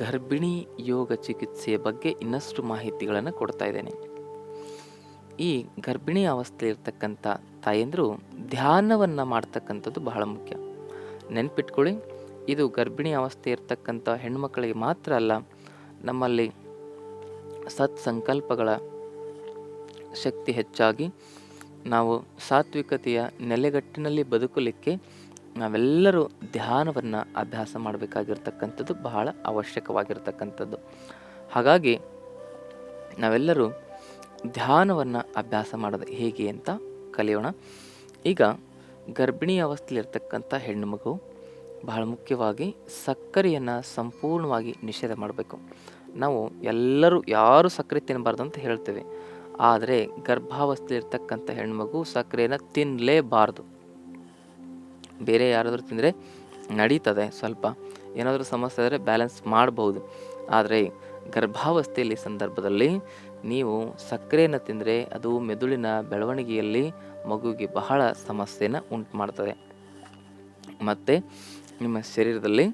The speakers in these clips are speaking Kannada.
ಗರ್ಭಿಣಿ ಯೋಗ ಚಿಕಿತ್ಸೆಯ ಬಗ್ಗೆ ಇನ್ನಷ್ಟು ಮಾಹಿತಿಗಳನ್ನು ಕೊಡ್ತಾ ಇದ್ದೇನೆ. ಈ ಗರ್ಭಿಣಿ ಅವಸ್ಥೆ ಇರ್ತಕ್ಕಂಥ ತಾಯಂದರು ಧ್ಯಾನವನ್ನು ಮಾಡ್ತಕ್ಕಂಥದ್ದು ಬಹಳ ಮುಖ್ಯ. ನೆನ್ಪಿಟ್ಕೊಳ್ಳಿ, ಇದು ಗರ್ಭಿಣಿ ಅವಸ್ಥೆ ಇರ್ತಕ್ಕಂಥ ಹೆಣ್ಮಕ್ಳಿಗೆ ಮಾತ್ರ ಅಲ್ಲ, ನಮ್ಮಲ್ಲಿ ಸತ್ ಸಂಕಲ್ಪಗಳ ಶಕ್ತಿ ಹೆಚ್ಚಾಗಿ ನಾವು ಸಾತ್ವಿಕತೆಯ ನೆಲೆಗಟ್ಟಿನಲ್ಲಿ ಬದುಕಲಿಕ್ಕೆ ನಾವೆಲ್ಲರೂ ಧ್ಯಾನವನ್ನು ಅಭ್ಯಾಸ ಮಾಡಬೇಕಾಗಿರ್ತಕ್ಕಂಥದ್ದು ಬಹಳ ಅವಶ್ಯಕವಾಗಿರ್ತಕ್ಕಂಥದ್ದು. ಹಾಗಾಗಿ ನಾವೆಲ್ಲರೂ ಧ್ಯಾನವನ್ನು ಅಭ್ಯಾಸ ಮಾಡೋದು ಹೇಗೆ ಅಂತ ಕಲಿಯೋಣ. ಈಗ ಗರ್ಭಿಣಿ ಅವಸ್ಥೆಯಲ್ಲಿರ್ತಕ್ಕಂಥ ಹೆಣ್ಣು ಮಗು ಬಹಳ ಮುಖ್ಯವಾಗಿ ಸಕ್ಕರೆಯನ್ನು ಸಂಪೂರ್ಣವಾಗಿ ನಿಷೇಧ ಮಾಡಬೇಕು. ನಾವು ಎಲ್ಲರೂ ಯಾರು ಸಕ್ಕರೆ ತಿನ್ನಬಾರ್ದು ಅಂತ ಹೇಳ್ತೇವೆ. ಆದರೆ ಗರ್ಭಾವಸ್ಥೆಯಲ್ಲಿರ್ತಕ್ಕಂಥ ಹೆಣ್ಮಗು ಸಕ್ಕರೆಯನ್ನು ತಿನ್ನಲೇಬಾರ್ದು ಬೇರೆ ಯಾರಾದರೂ ತಿಂದರೆ ನಡೀತದೆ ಸ್ವಲ್ಪ. ಏನಾದರೂ ಸಮಸ್ಯೆ ಆದರೆ ಬ್ಯಾಲೆನ್ಸ್ ಮಾಡ್ಬೋದು. ಆದರೆ ಗರ್ಭಾವಸ್ಥೆಯಲ್ಲಿ ಸಂದರ್ಭದಲ್ಲಿ ನೀವು ಸಕ್ಕರೆಯನ್ನು ತಿಂದರೆ ಅದು ಮೆದುಳಿನ ಬೆಳವಣಿಗೆಯಲ್ಲಿ ಮಗುವಿಗೆ ಬಹಳ ಸಮಸ್ಯೆನ ಉಂಟು ಮಾಡ್ತದೆ ಮತ್ತು ನಿಮ್ಮ ಶರೀರದಲ್ಲಿ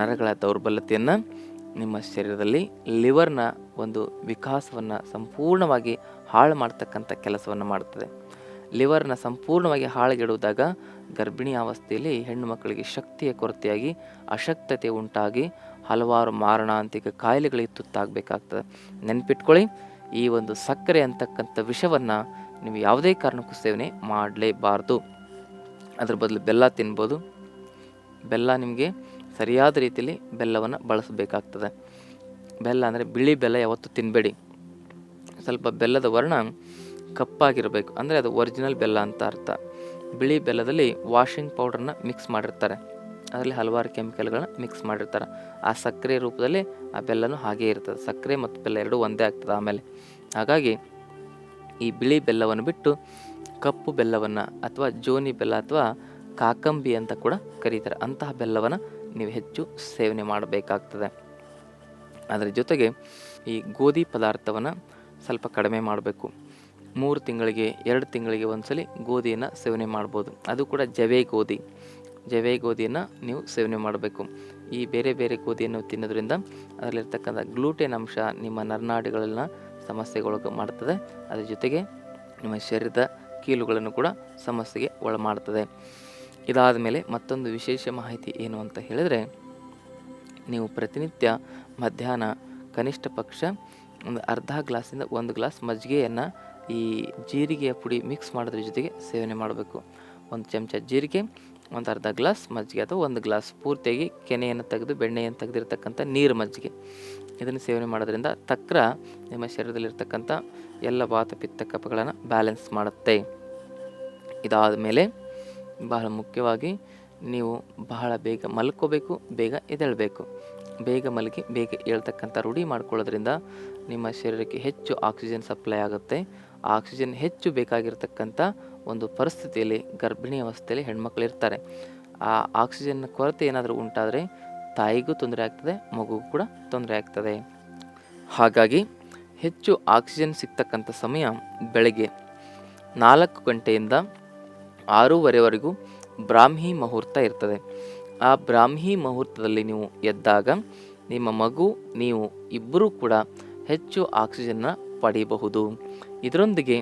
ನರಗಳ ದೌರ್ಬಲ್ಯತೆಯನ್ನು ನಿಮ್ಮ ಶರೀರದಲ್ಲಿ ಲಿವರ್ನ ಒಂದು ವಿಕಾಸವನ್ನು ಸಂಪೂರ್ಣವಾಗಿ ಹಾಳು ಮಾಡ್ತಕ್ಕಂಥ ಕೆಲಸವನ್ನು ಮಾಡುತ್ತದೆ. ಲಿವರ್ನ ಸಂಪೂರ್ಣವಾಗಿ ಹಾಳುಗೆಡುವುದಾಗ ಗರ್ಭಿಣಿ ಅವಸ್ಥೆಯಲ್ಲಿ ಹೆಣ್ಣು ಮಕ್ಕಳಿಗೆ ಶಕ್ತಿಯ ಕೊರತೆಯಾಗಿ ಅಶಕ್ತತೆ ಉಂಟಾಗಿ ಹಲವಾರು ಮಾರಣಾಂತಿಕ ಕಾಯಿಲೆಗಳಿಗೆ ತುತ್ತಾಗಬೇಕಾಗ್ತದೆ ನೆನ್ಪಿಟ್ಕೊಳ್ಳಿ, ಈ ಒಂದು ಸಕ್ಕರೆ ಅಂತಕ್ಕಂಥ ವಿಷವನ್ನು ನೀವು ಯಾವುದೇ ಕಾರಣಕ್ಕೂ ಸೇವನೆ ಮಾಡಲೇಬಾರ್ದು. ಅದ್ರ ಬದಲು ಬೆಲ್ಲ ತಿನ್ಬೋದು. ಬೆಲ್ಲ ನಿಮಗೆ ಸರಿಯಾದ ರೀತಿಯಲ್ಲಿ ಬೆಲ್ಲವನ್ನು ಬಳಸಬೇಕಾಗ್ತದೆ. ಬೆಲ್ಲ ಅಂದರೆ ಬಿಳಿ ಬೆಲ್ಲ ಯಾವತ್ತೂ ತಿನ್ನಬೇಡಿ ಸ್ವಲ್ಪ ಬೆಲ್ಲದ ವರ್ಣ ಕಪ್ಪಾಗಿರಬೇಕು. ಅಂದರೆ ಅದು ಒರಿಜಿನಲ್ ಬೆಲ್ಲ ಅಂತ ಅರ್ಥ. ಬಿಳಿ ಬೆಲ್ಲದಲ್ಲಿ ವಾಷಿಂಗ್ ಪೌಡ್ರನ್ನ ಮಿಕ್ಸ್ ಮಾಡಿರ್ತಾರೆ. ಅದರಲ್ಲಿ ಹಲವಾರು ಕೆಮಿಕಲ್ಗಳನ್ನ ಮಿಕ್ಸ್ ಮಾಡಿರ್ತಾರೆ. ಆ ಸಕ್ಕರೆ ರೂಪದಲ್ಲಿ ಆ ಬೆಲ್ಲನೂ ಹಾಗೇ ಇರ್ತದೆ. ಸಕ್ಕರೆ ಮತ್ತು ಬೆಲ್ಲ ಎರಡೂ ಒಂದೇ ಆಗ್ತದೆ ಆಮೇಲೆ. ಹಾಗಾಗಿ ಈ ಬಿಳಿ ಬೆಲ್ಲವನ್ನು ಬಿಟ್ಟು ಕಪ್ಪು ಬೆಲ್ಲವನ್ನು ಅಥವಾ ಜೋನಿ ಬೆಲ್ಲ ಅಥವಾ ಕಾಕಂಬಿ ಅಂತ ಕೂಡ ಕರೀತಾರೆ. ಅಂತಹ ಬೆಲ್ಲವನ್ನು ನೀವು ಹೆಚ್ಚು ಸೇವನೆ ಮಾಡಬೇಕಾಗ್ತದೆ. ಅದರ ಜೊತೆಗೆ ಈ ಗೋಧಿ ಪದಾರ್ಥವನ್ನು ಸ್ವಲ್ಪ ಕಡಿಮೆ ಮಾಡಬೇಕು. ಮೂರು ತಿಂಗಳಿಗೆ, ಎರಡು ತಿಂಗಳಿಗೆ ಒಂದ್ಸಲಿ ಗೋಧಿಯನ್ನು ಸೇವನೆ ಮಾಡ್ಬೋದು. ಅದು ಕೂಡ ಜವೆ ಗೋಧಿ. ಜವೆ ಗೋಧಿಯನ್ನು ನೀವು ಸೇವನೆ ಮಾಡಬೇಕು. ಈ ಬೇರೆ ಬೇರೆ ಗೋಧಿಯನ್ನು ತಿನ್ನೋದ್ರಿಂದ ಅದರಲ್ಲಿರ್ತಕ್ಕಂಥ ಗ್ಲೂಟೆನ್ ಅಂಶ ನಿಮ್ಮ ನರನಾಡಿಗಳನ್ನ ಸಮಸ್ಯೆಗೊಳಗೆ ಮಾಡ್ತದೆ. ಅದ್ರ ಜೊತೆಗೆ ನಿಮ್ಮ ಶರೀರದ ಕೀಲುಗಳನ್ನು ಕೂಡ ಸಮಸ್ಯೆಗೆ ಒಳ ಮಾಡ್ತದೆ ಇದಾದ ಮೇಲೆ ಮತ್ತೊಂದು ವಿಶೇಷ ಮಾಹಿತಿ ಏನು ಅಂತ ಹೇಳಿದರೆ, ನೀವು ಪ್ರತಿನಿತ್ಯ ಮಧ್ಯಾಹ್ನ ಕನಿಷ್ಠ ಪಕ್ಷ ಒಂದು ಅರ್ಧ ಗ್ಲಾಸಿಂದ ಒಂದು ಗ್ಲಾಸ್ ಮಜ್ಜಿಗೆಯನ್ನು ಈ ಜೀರಿಗೆಯ ಪುಡಿ ಮಿಕ್ಸ್ ಮಾಡೋದ್ರ ಜೊತೆಗೆ ಸೇವನೆ ಮಾಡಬೇಕು. ಒಂದು ಚಮಚ ಜೀರಿಗೆ, ಒಂದು ಅರ್ಧ ಗ್ಲಾಸ್ ಮಜ್ಜಿಗೆ ಅಥವಾ ಒಂದು ಗ್ಲಾಸ್ ಪೂರ್ತಿಯಾಗಿ ಕೆನೆಯನ್ನು ತೆಗೆದು, ಬೆಣ್ಣೆಯನ್ನು ತೆಗೆದಿರ್ತಕ್ಕಂಥ ನೀರು ಮಜ್ಜಿಗೆ. ಇದನ್ನು ಸೇವನೆ ಮಾಡೋದ್ರಿಂದ ತಕ್ರ ನಿಮ್ಮ ಶರೀರದಲ್ಲಿರ್ತಕ್ಕಂಥ ಎಲ್ಲ ವಾತ ಪಿತ್ತ ಕಪಗಳನ್ನು ಬ್ಯಾಲೆನ್ಸ್ ಮಾಡುತ್ತೆ. ಇದಾದ ಮೇಲೆ ಬಹಳ ಮುಖ್ಯವಾಗಿ ನೀವು ಬಹಳ ಬೇಗ ಮಲ್ಕೋಬೇಕು, ಬೇಗ ಎದ್ದೇಳಬೇಕು. ಬೇಗ ಮಲಗಿ, ಬೇಗ ಏಳ್ತಕ್ಕಂಥ ರೂಢಿ ಮಾಡ್ಕೊಳ್ಳೋದ್ರಿಂದ ನಿಮ್ಮ ಶರೀರಕ್ಕೆ ಹೆಚ್ಚು ಆಕ್ಸಿಜನ್ ಸಪ್ಲೈ ಆಗುತ್ತೆ. ಆಕ್ಸಿಜನ್ ಹೆಚ್ಚು ಬೇಕಾಗಿರ್ತಕ್ಕಂಥ ಒಂದು ಪರಿಸ್ಥಿತಿಯಲ್ಲಿ ಗರ್ಭಿಣಿ ಅವಸ್ಥೆಯಲ್ಲಿ ಹೆಣ್ಮಕ್ಳು ಇರ್ತಾರೆ. ಆ ಆಕ್ಸಿಜನ್ ಕೊರತೆ ಏನಾದರೂ ಉಂಟಾದರೆ ತಾಯಿಗೂ ತೊಂದರೆ ಆಗ್ತದೆ, ಮಗುಗೂ ಕೂಡ ತೊಂದರೆ ಆಗ್ತದೆ. ಹಾಗಾಗಿ ಹೆಚ್ಚು ಆಕ್ಸಿಜನ್ ಸಿಗ್ತಕ್ಕಂಥ ಸಮಯ ಬೆಳಗ್ಗೆ ನಾಲ್ಕು ಗಂಟೆಯಿಂದ ಆರೂವರೆವರೆಗೂ ಬ್ರಾಹ್ಮಿ ಮುಹೂರ್ತ ಇರ್ತದೆ. ಆ ಬ್ರಾಹ್ಮಿ ಮುಹೂರ್ತದಲ್ಲಿ ನೀವು ಎದ್ದಾಗ ನಿಮ್ಮ ಮಗು, ನೀವು ಇಬ್ಬರೂ ಕೂಡ ಹೆಚ್ಚು ಆಕ್ಸಿಜನ್ನ ಪಡೆಯಬಹುದು ಇದರೊಂದಿಗೆ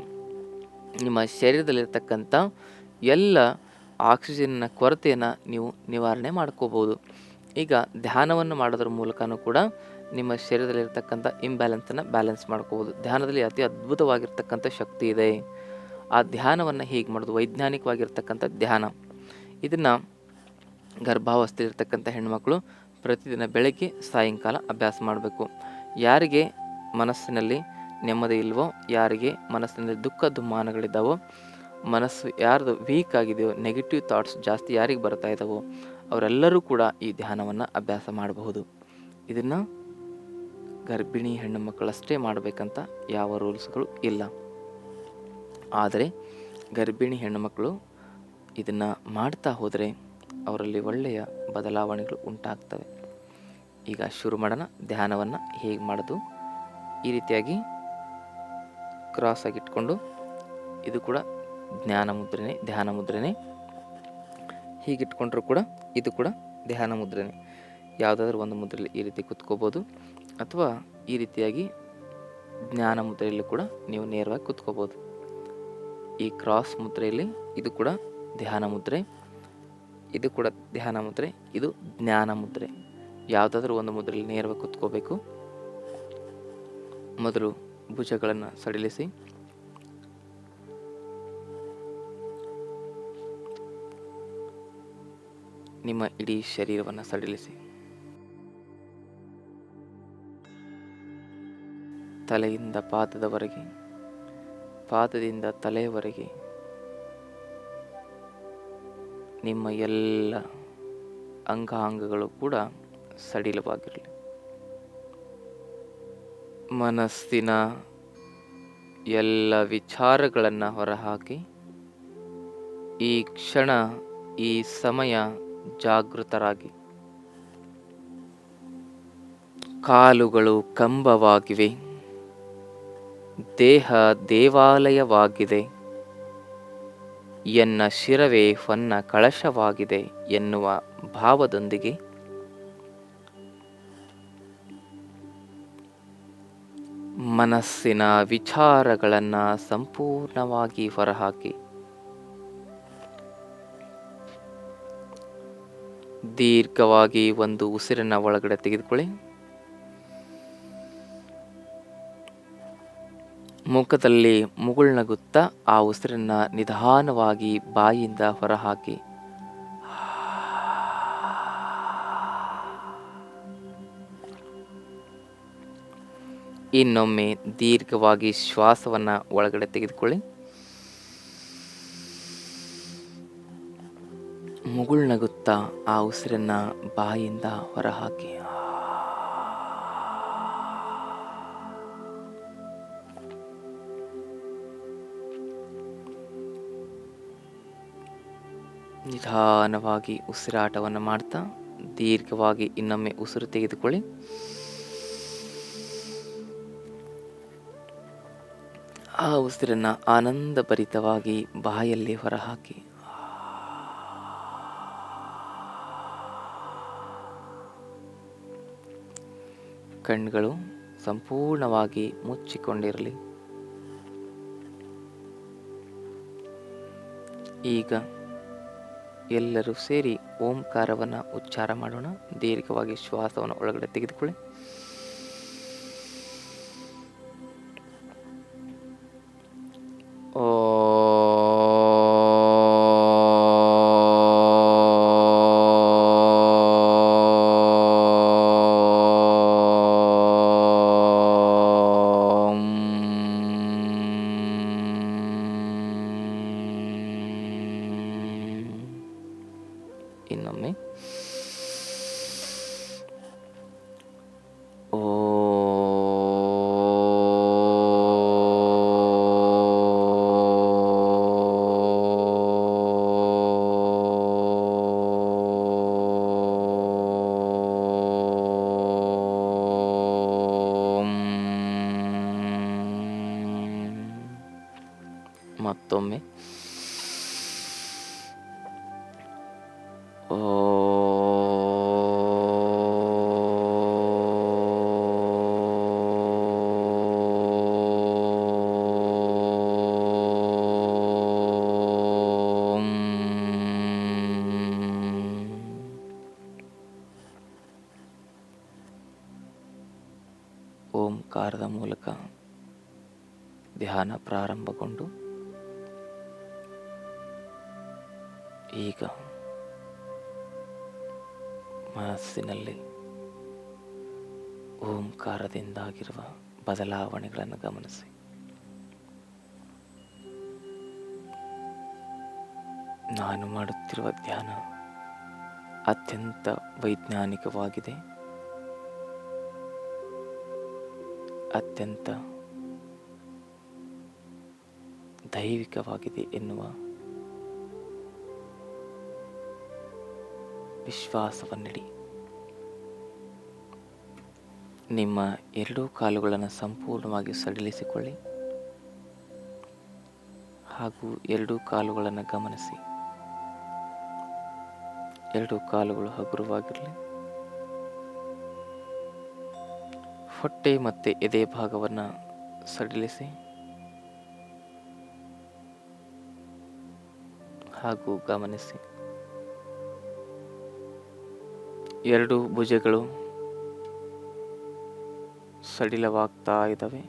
ನಿಮ್ಮ ಶರೀರದಲ್ಲಿರ್ತಕ್ಕಂಥ ಎಲ್ಲ ಆಕ್ಸಿಜನ್ನ ಕೊರತೆಯನ್ನು ನೀವು ನಿವಾರಣೆ ಮಾಡ್ಕೋಬೋದು ಈಗ ಧ್ಯಾನವನ್ನು ಮಾಡೋದ್ರ ಮೂಲಕನೂ ಕೂಡ ನಿಮ್ಮ ಶರೀರದಲ್ಲಿರ್ತಕ್ಕಂಥ ಇಂಬ್ಯಾಲೆನ್ಸನ್ನು ಬ್ಯಾಲೆನ್ಸ್ ಮಾಡ್ಕೋಬೋದು ಧ್ಯಾನದಲ್ಲಿ ಅತಿ ಅದ್ಭುತವಾಗಿರ್ತಕ್ಕಂಥ ಶಕ್ತಿ ಇದೆ. ಆ ಧ್ಯಾನವನ್ನು ಹೇಗೆ ಮಾಡೋದು? ವೈಜ್ಞಾನಿಕವಾಗಿರ್ತಕ್ಕಂಥ ಧ್ಯಾನ. ಇದನ್ನು ಗರ್ಭಾವಸ್ಥೆಯಲ್ಲಿರ್ತಕ್ಕಂಥ ಹೆಣ್ಮಕ್ಳು ಪ್ರತಿದಿನ ಬೆಳಗ್ಗೆ ಸಾಯಂಕಾಲ ಅಭ್ಯಾಸ ಮಾಡಬೇಕು. ಯಾರಿಗೆ ಮನಸ್ಸಿನಲ್ಲಿ ನೆಮ್ಮದಿ ಇಲ್ವೋ, ಯಾರಿಗೆ ಮನಸ್ಸಿನಲ್ಲಿ ದುಃಖ ದುಮ್ಮಾನಗಳಿದ್ದಾವೋ, ಮನಸ್ಸು ಯಾರ್ದು ವೀಕ್ ಆಗಿದೆಯೋ ನೆಗೆಟಿವ್ ಥಾಟ್ಸ್ ಜಾಸ್ತಿ ಯಾರಿಗೆ ಬರ್ತಾ ಇದ್ದಾವೋ ಅವರೆಲ್ಲರೂ ಕೂಡ ಈ ಧ್ಯಾನವನ್ನು ಅಭ್ಯಾಸ ಮಾಡಬಹುದು. ಇದನ್ನು ಗರ್ಭಿಣಿ ಹೆಣ್ಣು ಮಕ್ಕಳಷ್ಟೇ ಮಾಡಬೇಕಂತ ಯಾವ ರೂಲ್ಸ್ಗಳು ಇಲ್ಲ. ಆದರೆ ಗರ್ಭಿಣಿ ಹೆಣ್ಣುಮಕ್ಕಳು ಇದನ್ನು ಮಾಡ್ತಾ ಹೋದರೆ ಅವರಲ್ಲಿ ಒಳ್ಳೆಯ ಬದಲಾವಣೆಗಳು ಉಂಟಾಗ್ತವೆ. ಈಗ ಶುರು ಮಾಡೋಣ, ಧ್ಯಾನವನ್ನು ಹೇಗೆ ಮಾಡೋದು? ಈ ರೀತಿಯಾಗಿ ಕ್ರಾಸ್ ಆಗಿ ಇಟ್ಕೊಂಡು ಇದು ಕೂಡ ಜ್ಞಾನ ಮುದ್ರೆನೇ, ಧ್ಯಾನ ಮುದ್ರೆನೇ. ಹೀಗಿಟ್ಕೊಂಡ್ರೂ ಕೂಡ ಇದು ಕೂಡ ಧ್ಯಾನ ಮುದ್ರೆನೇ. ಯಾವುದಾದ್ರೂ ಒಂದು ಮುದ್ರೆಯಲ್ಲಿ ಈ ರೀತಿ ಕುತ್ಕೋಬೋದು. ಅಥವಾ ಈ ರೀತಿಯಾಗಿ ಜ್ಞಾನ ಮುದ್ರೆಯಲ್ಲಿ ಕೂಡ ನೀವು ನೇರವಾಗಿ ಕುತ್ಕೋಬೋದು. ಈ ಕ್ರಾಸ್ ಮುದ್ರೆಯಲ್ಲಿ ಇದು ಕೂಡ ಧ್ಯಾನ ಮುದ್ರೆ. ಇದು ಕೂಡ ಧ್ಯಾನ ಮುದ್ರೆ, ಇದು ಜ್ಞಾನ ಮುದ್ರೆ. ಯಾವುದಾದ್ರೂ ಒಂದು ಮುದ್ರೆಯಲ್ಲಿ ನೇರವಾಗಿ ಕುತ್ಕೋಬೇಕು. ಮೊದಲು ಭುಜಗಳನ್ನು ಸಡಿಲಿಸಿ. ನಿಮ್ಮ ಇಡೀ ಶರೀರವನ್ನು ಸಡಿಲಿಸಿ. ತಲೆಯಿಂದ ಪಾದದವರೆಗೆ, ಪಾದದಿಂದ ತಲೆಯವರೆಗೆ ನಿಮ್ಮ ಎಲ್ಲ ಅಂಗಾಂಗಗಳು ಕೂಡ ಸಡಿಲವಾಗಿರಲಿ. ಮನಸ್ಸಿನ ಎಲ್ಲ ವಿಚಾರಗಳನ್ನು ಹೊರಹಾಕಿ, ಈ ಕ್ಷಣ, ಈ ಸಮಯ ಜಾಗೃತರಾಗಿ. ಕಾಲುಗಳು ಕಂಬವಾಗಿವೆ, ದೇಹ ದೇವಾಲಯವಾಗಿದೆ, ಎನ್ನ ಶಿರವೇ ಹೊನ್ನ ಕಳಶವಾಗಿದೆ ಎನ್ನುವ ಭಾವದೊಂದಿಗೆ ಮನಸ್ಸಿನ ವಿಚಾರಗಳನ್ನು ಸಂಪೂರ್ಣವಾಗಿ ಹೊರಹಾಕಿ. ದೀರ್ಘವಾಗಿ ಒಂದು ಉಸಿರನ್ನು ಒಳಗಡೆ ತೆಗೆದುಕೊಳ್ಳಿ. ಮುಖದಲ್ಲಿ ಮುಗುಳ್ನಗುತ್ತಾ ಆ ಉಸಿರನ್ನು ನಿಧಾನವಾಗಿ ಬಾಯಿಯಿಂದ ಹೊರಹಾಕಿ. ಇನ್ನೊಮ್ಮೆ ದೀರ್ಘವಾಗಿ ಶ್ವಾಸವನ್ನು ಒಳಗಡೆ ತೆಗೆದುಕೊಳ್ಳಿ. ಮುಗುಳ್ನಗುತ್ತಾ ಆ ಉಸಿರನ್ನ ಬಾಯಿಂದ ಹೊರಹಾಕಿ. ನಿಧಾನವಾಗಿ ಉಸಿರಾಟವನ್ನು ಮಾಡ್ತಾ ದೀರ್ಘವಾಗಿ ಇನ್ನೊಮ್ಮೆ ಉಸಿರು ತೆಗೆದುಕೊಳ್ಳಿ. ಆ ಉಸಿರನ್ನು ಆನಂದಭರಿತವಾಗಿ ಬಾಯಲ್ಲಿ ಹೊರಹಾಕಿ. ಕಣ್ಗಳು ಸಂಪೂರ್ಣವಾಗಿ ಮುಚ್ಚಿಕೊಂಡಿರಲಿ. ಈಗ ಎಲ್ಲರೂ ಸೇರಿ ಓಂಕಾರವನ್ನು ಉಚ್ಚಾರ ಮಾಡೋಣ. ದೀರ್ಘವಾಗಿ ಶ್ವಾಸವನ್ನು ಒಳಗಡೆ ತೆಗೆದುಕೊಳ್ಳಿ. ಇನ್ನೊಮ್ಮೆ ಮತ್ತೊಮ್ಮೆ ಓಂಕಾರದ ಮೂಲಕ ಧ್ಯಾನ ಪ್ರಾರಂಭಗೊಂಡು ಈಗ ಮನಸ್ಸಿನಲ್ಲಿ ಓಂಕಾರದಿಂದಾಗಿರುವ ಬದಲಾವಣೆಗಳನ್ನು ಗಮನಿಸಿ. ನಾನು ಮಾಡುತ್ತಿರುವ ಧ್ಯಾನ ಅತ್ಯಂತ ವೈಜ್ಞಾನಿಕವಾಗಿದೆ. ಅತ್ಯಂತ ದೈವಿಕವಾಗಿದೆ ಎನ್ನುವ ವಿಶ್ವಾಸವನ್ನಿಡಿ. ನಿಮ್ಮ ಎರಡೂ ಕಾಲುಗಳನ್ನು ಸಂಪೂರ್ಣವಾಗಿ ಸಡಿಲಿಸಿಕೊಳ್ಳಿ ಹಾಗೂ ಎರಡೂ ಕಾಲುಗಳನ್ನು ಗಮನಿಸಿ. ಎರಡೂ ಕಾಲುಗಳು ಹಗುರವಾಗಿರಲಿ. ಹೊಟ್ಟೆ ಮತ್ತು ಎದೆ ಭಾಗವನ್ನು ಸಡಿಲಿಸಿ ಹಾಗೂ ಗಮನಿಸಿ. ಎರಡು ಭುಜಗಳು ಸಡಿಲವಾಗ್ತಾ ಇದ್ದಾವೆ.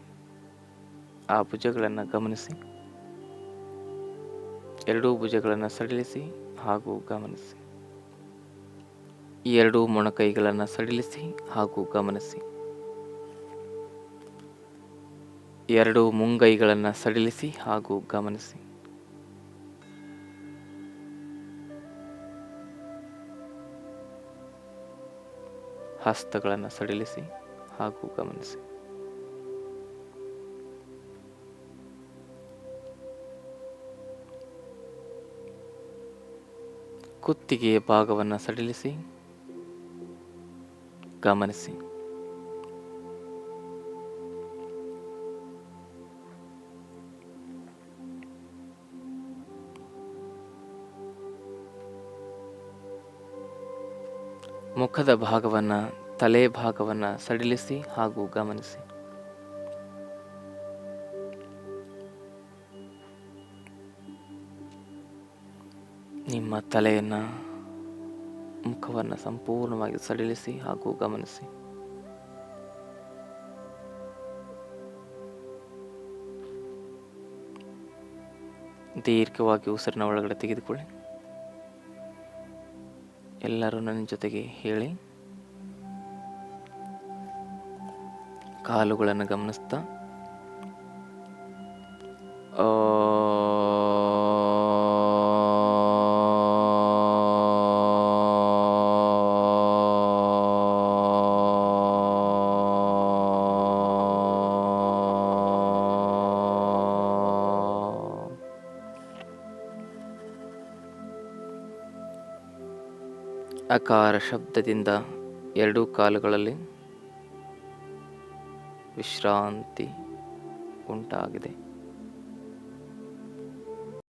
ಆ ಭುಜಗಳನ್ನು ಗಮನಿಸಿ. ಎರಡೂ ಭುಜಗಳನ್ನು ಸಡಿಲಿಸಿ ಹಾಗೂ ಗಮನಿಸಿ. ಈ ಎರಡೂ ಮೊಣಕೈಗಳನ್ನು ಸಡಿಲಿಸಿ ಹಾಗೂ ಗಮನಿಸಿ. ಎರಡು ಮುಂಗೈಗಳನ್ನು ಸಡಿಲಿಸಿ ಹಾಗೂ ಗಮನಿಸಿ. ಹಸ್ತಗಳನ್ನು ಸಡಿಲಿಸಿ ಹಾಗೂ ಗಮನಿಸಿ. ಕುತ್ತಿಗೆಯ ಭಾಗವನ್ನು ಸಡಿಲಿಸಿ ಗಮನಿಸಿ. ಮುಖದ ಭಾಗವನ್ನು, ತಲೆ ಭಾಗವನ್ನು ಸಡಿಲಿಸಿ ಹಾಗೂ ಗಮನಿಸಿ. ನಿಮ್ಮ ತಲೆಯನ್ನು, ಮುಖವನ್ನು ಸಂಪೂರ್ಣವಾಗಿ ಸಡಿಲಿಸಿ ಹಾಗೂ ಗಮನಿಸಿ. ದೀರ್ಘವಾಗಿ ಉಸಿರಿನ ಒಳಗಡೆ ತೆಗೆದುಕೊಳ್ಳಿ. ಎಲ್ಲರೂ ನನ್ನ ಜೊತೆಗೆ ಹೇಳಿ ಕಾಲುಗಳನ್ನು ಗಮನಿಸ್ತಾ ಅಕಾರ ಶಬ್ದದಿಂದ ಎರಡೂ ಕಾಲುಗಳಲ್ಲಿ ವಿಶ್ರಾಂತಿ ಉಂಟಾಗಿದೆ.